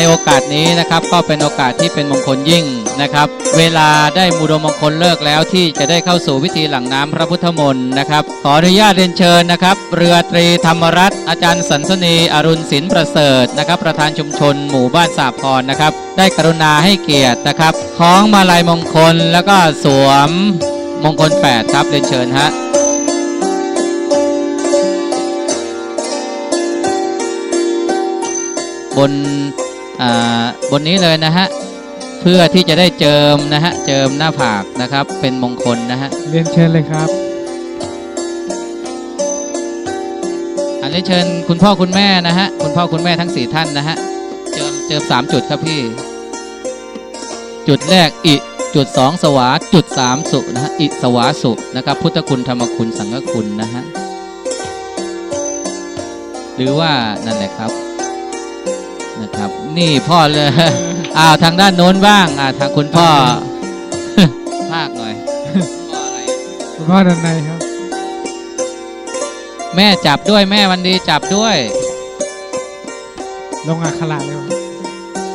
ในโอกาสนี้นะครับก็เป็นโอกาสที่เป็นมงคลยิ่งนะครับ เวลาได้มูดมมงคลเลิกแล้วที่จะได้เข้าสู่พิธีหลังน้ำพระพุทธมนต์นะครับ ขออนุญาตเรียนเชิญนะครับ เรือตรีธรรมรัตน์อาจารย์สันสนีอรุณศิลประเสริฐนะครับ ประธานชุมชนหมู่บ้านสาพรนะครับ ได้กรุณาให้เกียรตินะครับคล้องมาลัยมงคลแล้วก็สวมมงคลแปดครับเรียนเชิญฮะบน บนนี้เลยนะฮะเพื่อที่จะได้เจิมนะฮะเจิมหน้าผากนะครับ เป็นมงคลนะฮะเรียนเชิญเลยครับ อันนี้เชิญคุณพ่อคุณแม่นะฮะคุณพ่อคุณแม่ทั้งสี่ท่านนะฮะเจิมเจิมสามจุดครับพี่ จุดแรกอิจุดสองสวาจุดสามสุนะฮะอิสวาสุนะครับ พุทธคุณธรรมคุณสังฆคุณนะฮะหรือว่านั่นแหละครับ นะครับ นี่พ่อเลยอ้าวทางด้านโน้นบ้างอ่าทางคุณพ่อภาคหน่อยพ่ออะไรคุณพ่อด้านในครับ แม่จับด้วยแม่วันดีจับด้วย ลงอักขระเลยครับ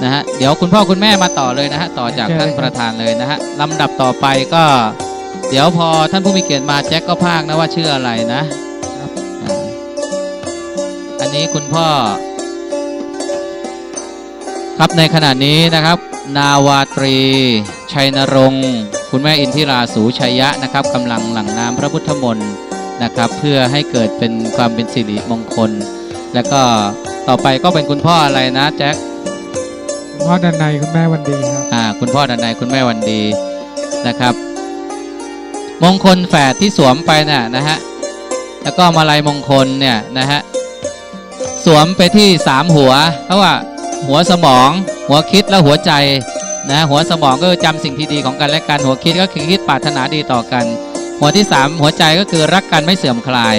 นะฮะเดี๋ยวคุณพ่อคุณแม่มาต่อเลยนะฮะต่อจากโอเคท่านประธานเลยนะฮะลำดับต่อไปก็ เดี๋ยวพอท่านผู้มีเกียรติมาแจ็คก็พากนะว่าชื่ออะไรนะครับอ่าอันนี้คุณพ่อ ครับในขณะนี้นะครับ นาวาตรี ชัยนรงค์คุณแม่อินทิราสูชัยยะนะครับกำลังหลั่งน้ำพระพุทธมนต์นะครับ เพื่อให้เกิดเป็นความเป็นสิริมงคล แล้วก็ต่อไปก็เป็นคุณพ่ออะไรนะแจ็คคุณพ่อด้านในคุณแม่วันดีครับอ่าคุณพ่อดนัยคุณแม่วันดีนะครับ มงคลแฝดที่สวมไปน่ะนะฮะแล้วก็มาลัยมงคลเนี่ยนะฮะสวมไปที่สามหัวเพราะว่า หัวสมอง หัวคิดและหัวใจนะหัวสมองก็คือจำสิ่งที่ดีของกันและกัน หัวคิดก็คือคิดปรารถนาดีต่อกัน หัวที่สามหัวใจก็คือรักกันไม่เสื่อมคลาย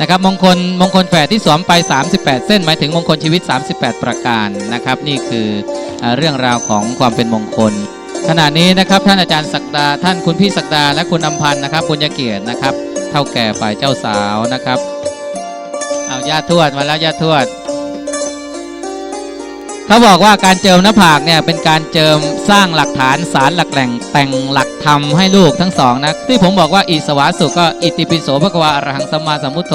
นะครับมงคลมงคลแฝดที่สวมไป 38 เส้นหมายถึงมงคลชีวิต 38 ประการนะครับ นี่คืออเรื่องราวของความเป็นมงคล ขณะนี้นะครับท่านอาจารย์ศักดาท่านคุณพี่ศักดาและคุณอำพันธ์นะครับบุญญเกียรตินะครับ เท่าแก่ฝ่ายเจ้าสาวนะครับเอาญาติทวดมาแล้วญาติทวด เขาบอกว่าการเจิมหน้าผากเนี่ยเป็นการเจิมสร้างหลักฐานสารหลักแหล่งแต่งหลักธรรมให้ลูกทั้งสองนะที่ผมบอกว่าอิสวาสุก็อิติปิโสภควาอรหังสัมมาสัมพุทโธ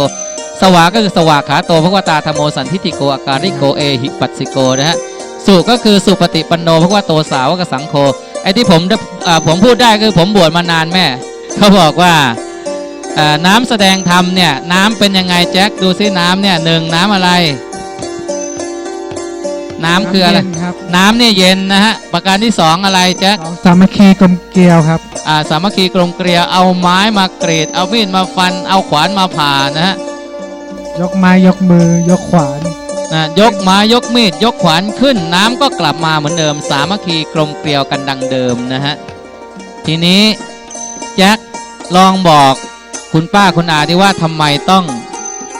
สวาก็คือสวากขาโตภควตาธรรมโมสันทิฏฐิโกอาการิโกเอหิปัสสิโกนะฮะสุก็คือสุปฏิปันโนเพราะว่าโตสาวกสังโฆไอ้ที่ผมได้อ่าผมพูดได้คือผมบวชมานานแม่เขาบอกว่าน้ำแสดงธรรมเนี่ยน้ำเป็นยังไงแจ็คดูซิน้ำเนี่ยหนึ่งน้ำอะไร น้ำคืออะไรเย็นครับ น้ำเนี่ยเย็นนะฮะ ประการที่สองอะไรแจ็คสองสามัคคีกลมเกลียวครับ อ่าสามัคคีกลมเกลียวเอาไม้มากรีด เอามีดมาฟัน เอาขวานมาผ่านะฮะยกไม้ยกมือยกขวาน นะยกไม้ยกมีด ยกขวานขึ้น น้ำก็กลับมาเหมือนเดิม สามัคคีกลมเกลียวกันดังเดิมนะฮะ ทีนี้แจ็คลองบอกคุณป้าคุณอาที่ว่าทำไมต้อง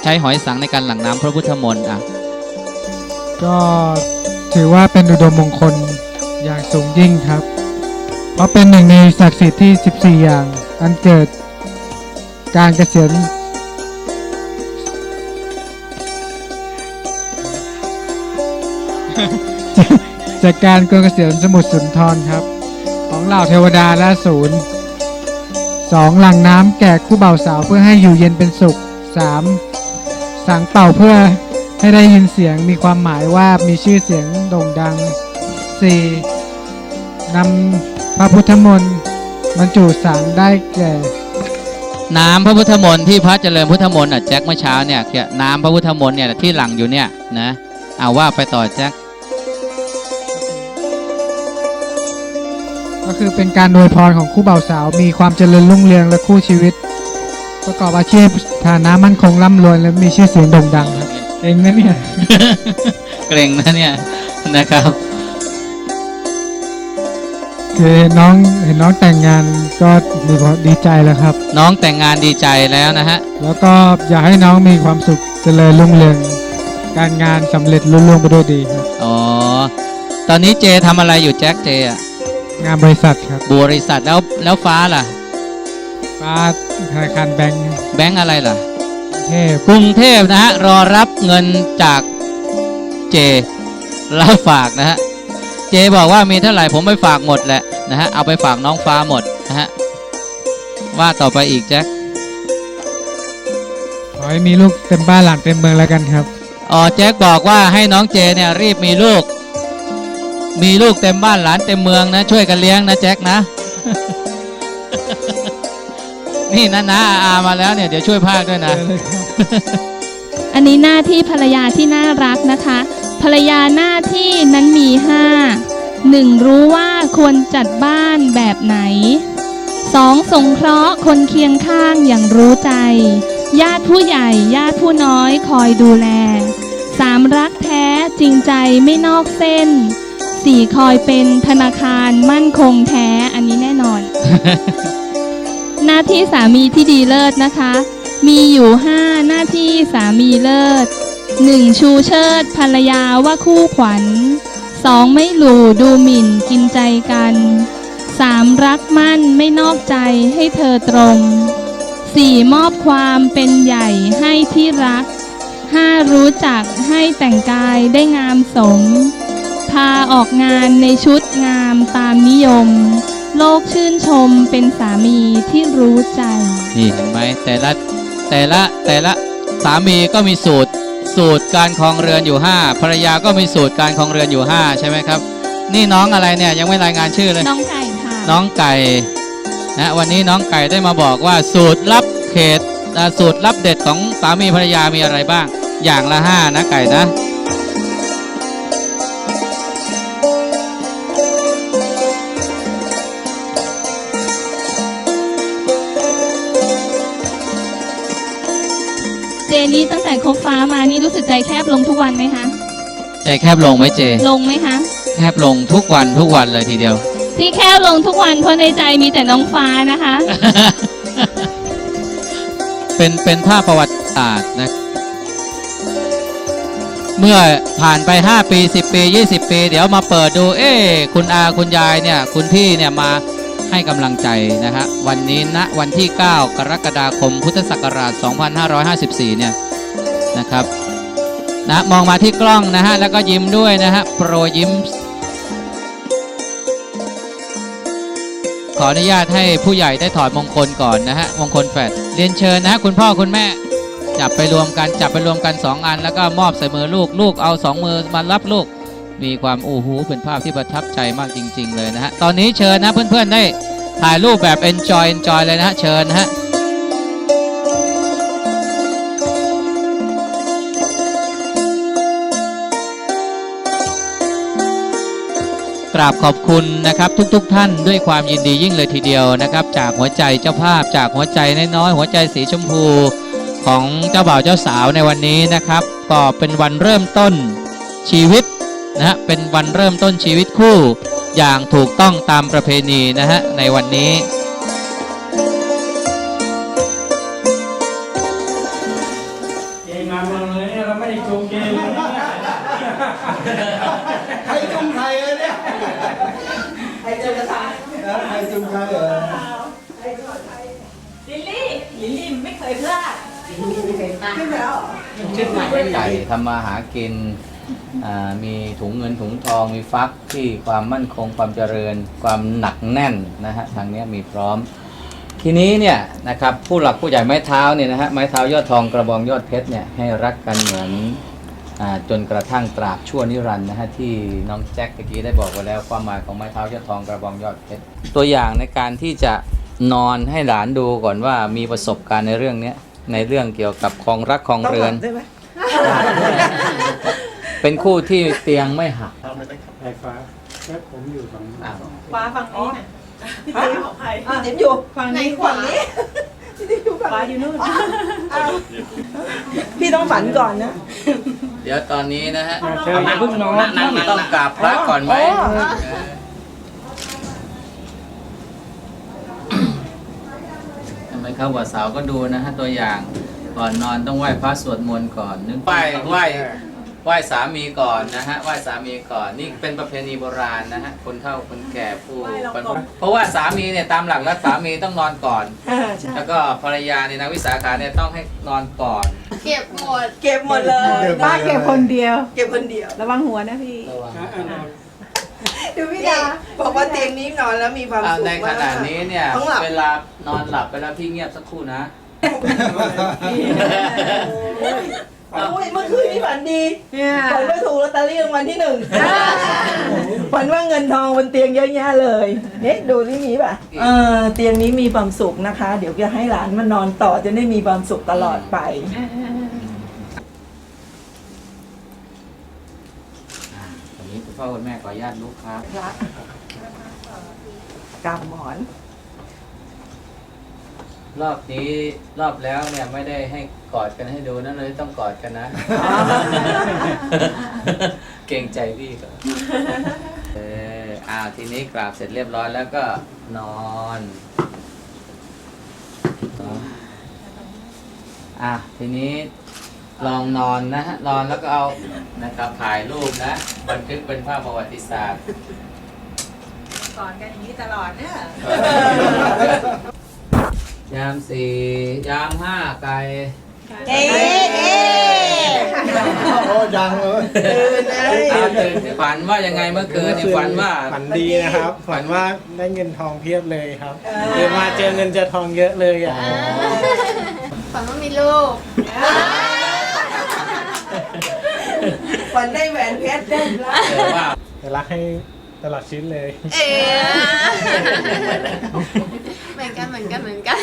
ใช้หอยสังในการหลั่งน้ำพระพุทธมนต์อะ ก็ถือว่าเป็นอุดมมงคลอย่างสูงยิ่งครับ เพราะเป็นหนึ่งในศักดิ์สิทธิ์ที่ 14 อย่าง อันเกิดการเกษียณจากการกวนเกษียณสมุทรสุนทรครับ ของเหล่าเทวดาและศูนย์สองหลังน้ำแก่คู่บ่าวสาวเพื่อให้อยู่เย็นเป็นสุขสามสังเป่าเพื่อ ให้ได้ยินเสียงมีความหมายว่ามีชื่อเสียงโด่งดังสี่นำพระพุทธมนต์บรรจุสังได้แก่ น้ำพระพุทธมนต์ที่พระเจริญพุทธมนต์อะแจ็คเมื่อเช้าเนี่ยคือน้ำพระพุทธมนต์เนี่ยที่หลั่งอยู่เนี่ยนะเอาว่าไปต่อแจ็คก็คือเป็นการอวยพรของคู่บ่าวสาว มีความเจริญรุ่งเรืองและคู่ชีวิต ประกอบอาชีพฐานะมั่นคงร่ำรวยและมีชื่อเสียงโด่งดังครับ เองนะเนี่ย เกรงนะเนี่ยนะครับ คือเห็นน้องเห็นน้องแต่งงานก็มีความดีใจแล้วครับ น้องแต่งงานดีใจแล้วนะฮะ แล้วก็อยากให้น้องมีความสุขเจริญรุ่งเรืองการงานสำเร็จรุ่ล่วงไปด้วยดีครับอ๋อ ตอนนี้เจทำอะไรอยู่แจ็คเจอะงานบริษัทครับ บริษัทแล้วแล้วฟ้าล่ะ ฟ้าธนาคารแบงก์แบงก์อะไรล่ะ เทพกรุงเทพนะฮะรอรับเงินจากเจรับฝากนะฮะเจบอกว่ามีเท่าไหร่ผมไปฝากหมดแหละนะฮะเอาไปฝากน้องฟ้าหมดนะฮะว่าต่อไปอีกแจ็คขอให้มีลูกเต็มบ้านหลังเต็มเมืองแล้วกันครับอ๋อแจ็คบอกว่าให้น้องเจเนี่ยรีบมีลูก มีลูกเต็มบ้านหลานเต็มเมืองนะ ช่วยกันเลี้ยงนะแจ็คนะ นี่นะนะอามาแล้วเนี่ยเดี๋ยวช่วยพากด้วยนะ อันนี้หน้าที่ภรรยาที่น่ารักนะคะ ภรรยาหน้าที่นั้นมีห้าหนึ่งรู้ว่าควรจัดบ้านแบบไหนสองสงเคราะห์คนเคียงข้างอย่างรู้ใจ ญาติผู้ใหญ่ ญาติผู้น้อยคอยดูแลสามรักแท้จริงใจไม่นอกเส้นสี่คอยเป็นธนาคารมั่นคงแท้อันนี้แน่นอน หน้าที่สามีที่ดีเลิศนะคะ มีอยู่ 5 หน้าที่สามีเลิศ 1. ชูเชิดภรรยาว่าคู่ขวัญ 2. ไม่หลู่ดูหมิ่นกินใจกัน 3. รักมั่นไม่นอกใจให้เธอตรง 4. มอบความเป็นใหญ่ให้ที่รัก 5. รู้จักให้แต่งกายได้งามสม พาออกงานในชุดงามตามนิยม โลกชื่นชมเป็นสามีที่รู้ใจ นี่เห็นไหมแต่ละแต่ละแต่ละสามีก็มีสูตร สูตรการครองเรือนอยู่ 5ภรรยาก็มีสูตรการครองเรือนอยู่ 5 ใช่ไหมครับ นี่น้องอะไรเนี่ยยังไม่รายงานชื่อเลย น้องไก่ค่ะ น้องไก่นะวันนี้น้องไก่ได้มาบอกว่าสูตรลับเขตอ่าสูตรลับเด็ดของสามีภรรยามีอะไรบ้าง อย่างละ5นะไก่นะ นี่ตั้งแต่คบฟ้ามานี่รู้สึกใจแคบลงทุกวันไหมคะ ใจแคบลงไหมเจ ลงไหมคะ แคบลงทุกวันทุกวันเลยทีเดียว ที่แคบลงทุกวันเพราะในใจมีแต่น้องฟ้านะคะ เป็นเป็นภาพประวัติศาสตร์นะ เมื่อผ่านไป 5 ปี 10 ปี 20 ปี เดี๋ยวมาเปิดดู เอ๊ะคุณอาคุณยายเนี่ย คุณพี่เนี่ยมาให้กำลังใจนะฮะวันนี้ณวันที่ 9 กรกฎาคมพุทธศักราช 2554 เนี่ย นะครับนะมองมาที่กล้องนะฮะแล้วก็ยิ้มด้วยนะฮะโปรยิ้ม ขออนุญาตให้ผู้ใหญ่ได้ถอดมงคลก่อนนะฮะมงคลแฟดเรียนเชิญนะฮะคุณพ่อคุณแม่จับไปรวมกันจับไปรวมกัน 2 อัน แล้วก็มอบใส่มือลูกลูกเอาสองมือมารับลูก มีความโอ้โหเป็นภาพที่ประทับใจมากจริง ๆ เลยนะฮะตอนนี้เชิญนะเพื่อนๆได้ถ่ายรูปแบบ enjoy enjoy เลยนะฮะเชิญนะฮะ ราบขอบคุณนะครับทุกๆทท่านด้วยความยินดียิ่งเลยทีเดียวนะครับ จากหัวใจเจ้าภาพจากหัวใจน้อยๆหัวใจสีชมพูของเจ้าบ่าวเจ้าสาวในวันนี้นะครับ ก็เป็นวันเริ่มต้นชีวิตนะฮะเป็นวันเริ่มต้นชีวิตคู่ อย่างถูกต้องตามประเพณีนะฮะในวันนี้ เคยพลาดไม่เคยพลาดขึ้นแล้วไก่ทำมาหากินอ่ามีถุงเงินถุงทองมีฟักที่ความมั่นคงความเจริญ ความหนักแน่นนะฮะทางเนี้ยมีพร้อม ทีนี้เนี่ยนะครับผู้หลักผู้ใหญ่ไม้เท้าเนี่ยนะฮะไม้เท้ายอดทองกระบองยอดเพชรเนี่ยให้รักกันเหมือนอาจนกระทั่งตราบชั่วนิรันดร์นะฮะที่น้องแจ็คเมื่อกี้ได้บอกไว้แล้วความหมายของไม้เท้ายอดทองกระบองยอดเพชรตัวอย่างในการที่จะ นอนให้หลานดูก่อนว่ามีประสบการณ์ในเรื่องเนี้ยในเรื่องเกี่ยวกับของรักของเรือนใช่ไหมเป็นคู่ที่เตียงไม่หักไฟฟ้าแค่ผมอยู่ฝั่งนู้นฟ้าฝั่งนี้นะพี่ติ๊มของใครพี่ติ๊มอยู่ฝั่งนี้ขวาพี่ติ๊มอยู่ฝั่งอยู่นู่นพี่ต้องฝันก่อนนะ เดี๋ยวตอนนี้นะฮะเชิญอย่าเพิ่งนอนนั่งต้องกราบพระก่อนไหม อ๋อเออทำไมครับว่าสาวก็ดูนะฮะตัวอย่างก่อนนอนต้องไหว้พระสวดมนต์ก่อนนึกไหว้ไหว้ไหว้สามีก่อนนะฮะไหว้สามีก่อนนี่เป็นประเพณีโบราณนะฮะคนเฒ่าคนแก่ผู้เพราะว่าสามีเนี่ยตามหลักแล้วสามีต้องนอนก่อนอ่าใช่แล้วก็ภรรยาเนี่ยนางวิสาขาเนี่ยต้องให้นอนก่อนเก็บหมดเก็บหมดเลยป้าเก็บคนเดียว เก็บคนเดียวระวังหัวนะพี่ระวัง ดูพี่ดาบอกว่าเตียงนี้นอนแล้วมีความอ่าสุขในขมาก ณะนี้เนี่ยต้องหลับ เวลานอนหลับไปแล้วพี่เงียบสักครู่นะอุ้ยเมื่อคืนนี้ฝันดีฝันว่าถูกลอตเตอรี่รางวัลที่หนึ่งฝันว่าเงินทองบนเตียงเยอะแยะเลยเนี่ยดูที่มีป่ะเออเตียงนี้มีความสุขนะคะ เดี๋ยวจะให้หลานมานอนต่อจะได้มีความสุขตลอดไป อ่าวั นนี้คุณพ่อคุณแม่ขออนุญาตลุกครับพระกำหมอน รอบนี้รอบแล้วเนี่ยไม่ได้ให้กอดกันให้ดูนะเลยต้องกอดกันนะ เกรงใจพี่ก็เอออ้าวทีนี้กราบเสร็จเรียบร้อยแล้วก็นอนเนาะอะทีนี้ ลองนอนนะฮะนอนแล้วก็เอานะครับถ่ายรูปนะ บันทึกเป็นภาพประวัติศาสตร์ก่อนกันอย่างนี้ตลอดเนี่ยยามสี่ยามห้าไก่เอ๊ะโอ้ยังเลยตื่นเลยอ้าวตื่นฝันว่ายังไงเมื่อคืนนี่ฝันว่าฝันดีนะครับฝันว่าได้เงินทองเพียบเลยครับเดินมาเจอเงินเจอทองเยอะเลยอะฝันว่ามีลูก ฝันได้แหวนเพชรได้ละเออว่าจะรักให้ตลอดชีวิตเลย เอ๋เหมือนกันเหมือนกันเหมือนกัน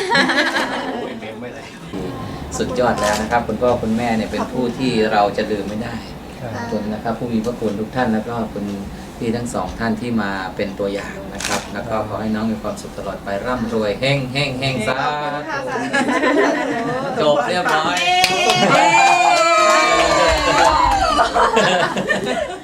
สุดยอดแล้วนะครับ คุณพ่อคุณแม่เนี่ยเป็นผู้ที่เราจะลืมไม่ได้ครับขอบคุณนะครับ ผู้มีพระคุณทุกท่านแล้วก็คุณพี่ทั้งสองท่านที่มาเป็นตัวอย่างนะครับ แล้วก็ขอให้น้องมีความสุขตลอดไปร่ำรวยเฮ่งเฮ่งเฮ่งสาธุจบเรียบร้อย ハハハハ!